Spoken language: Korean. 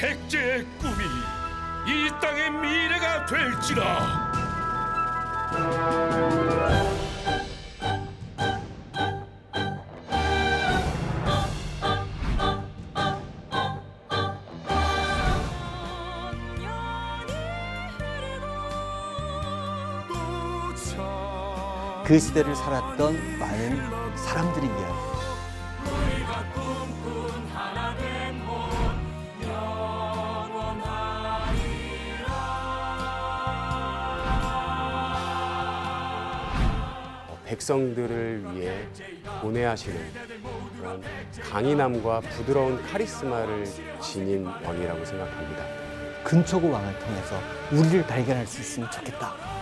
백제의 꿈이 이 땅의 미래가 될지라. 그 시대를 살았던 많은 사람들의 이야기. 백성들을 위해 고뇌하시는 그런 강인함과 부드러운 카리스마를 지닌 왕이라고 생각합니다. 근초고 왕을 통해서 우리를 발견할 수 있으면 좋겠다.